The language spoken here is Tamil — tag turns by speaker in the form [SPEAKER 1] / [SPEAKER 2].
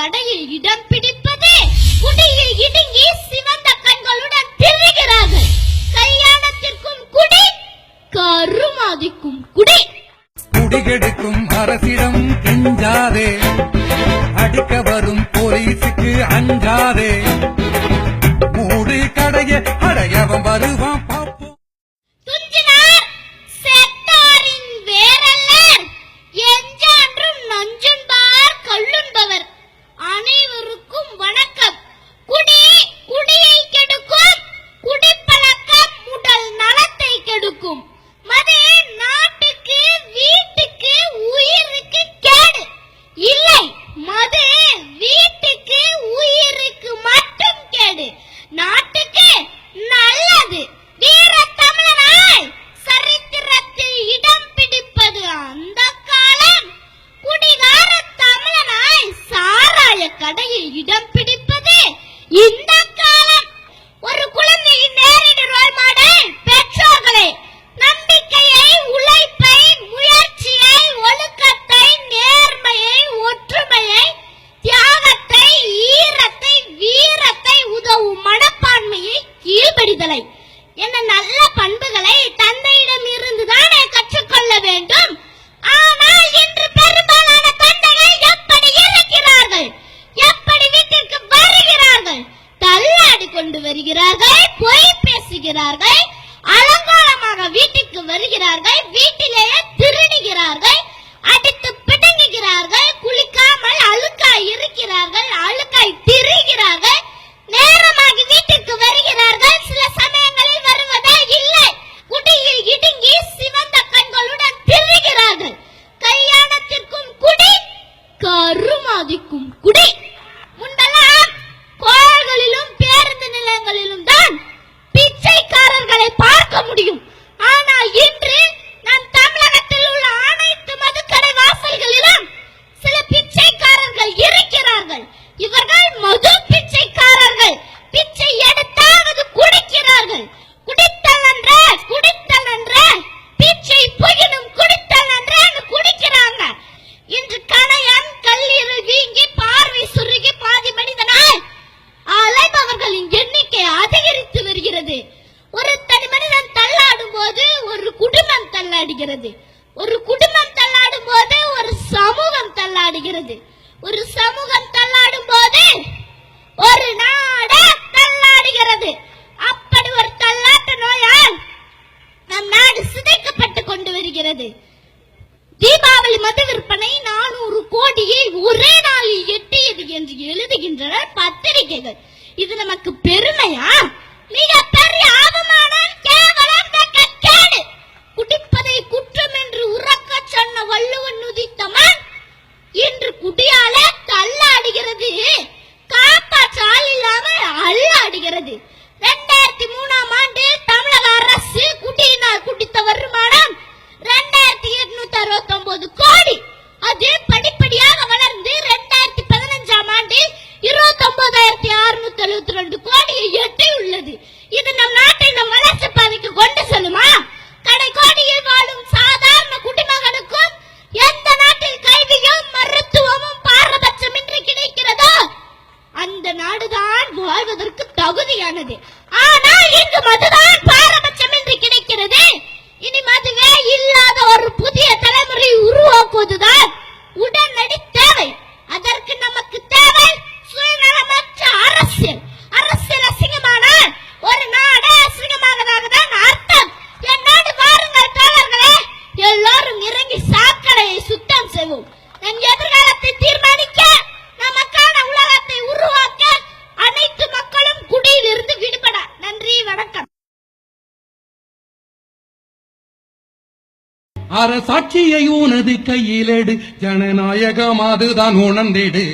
[SPEAKER 1] கடையில் இடம் பிடிப்பதே குடியில் இடுங்கி சிவந்த கண்களுடன் திரிகிறார்கள். கல்யாணத்திற்கும் குடி கருமாதிக்கும் குடி.
[SPEAKER 2] குடிகெடுக்கும் அரசிடம் கெஞ்சாதே. அடிக்க வரும் போலீஸுக்கு அஞ்சாதே.
[SPEAKER 1] Mother! பேசுகிறார்கள் பொய் பேசுகிறார்கள் அலங்காரமாக வீட்டுக்கு வருகிறார்கள் வீட்டிலேயே திருடுகிறார்கள் அடித்து பிடுங்குகிறார்கள் குளிக்காமல் அழுக்காய் இருக்கிறார்கள் அழுக்காய் திரிகிறார்கள் நேரமாகி வீட்டுக்கு வருகிறார்கள் சில சமயங்களில் வருவதா இல்லை. குடியில் இடுங்கி சிவந்த கண்களுடன் திரிகிறார்கள். கல்யாணத்திற்கும் குடி கருமாதிக்கும் குடி. முடியும் குடும்பம் தள்ளாடும் போது ஒரு சமூகம் தள்ளாடுகிறது. ஒரு சமூகம் தள்ளாடும் போது ஒரு நாடே தள்ளாடுகிறது. அப்படி ஒரு தள்ளாட்ட நோயால் நம் நாடு சிதைக்கப்பட்டு கொண்டு வருகிறது. தீபாவளி மத விற்பனை நானூறு கோடியை ஒரே நாளில் எட்டியது என்று எழுதுகின்றனர் பத்திரிகைகள். இது நமக்கு பெருமையா? மிக வாழ்வதற்கு தகுதியானது. ஆனால் இங்கு மதுதான் பாரபட்சம் என்று கிடைக்கிறது. இனி மதுவே இல்லாத ஒரு புதிய தலைமுறை
[SPEAKER 2] அரசாட்சியை உனது கையிலேடு. ஜனநாயகம் அதுதான் உணர்ந்திடு.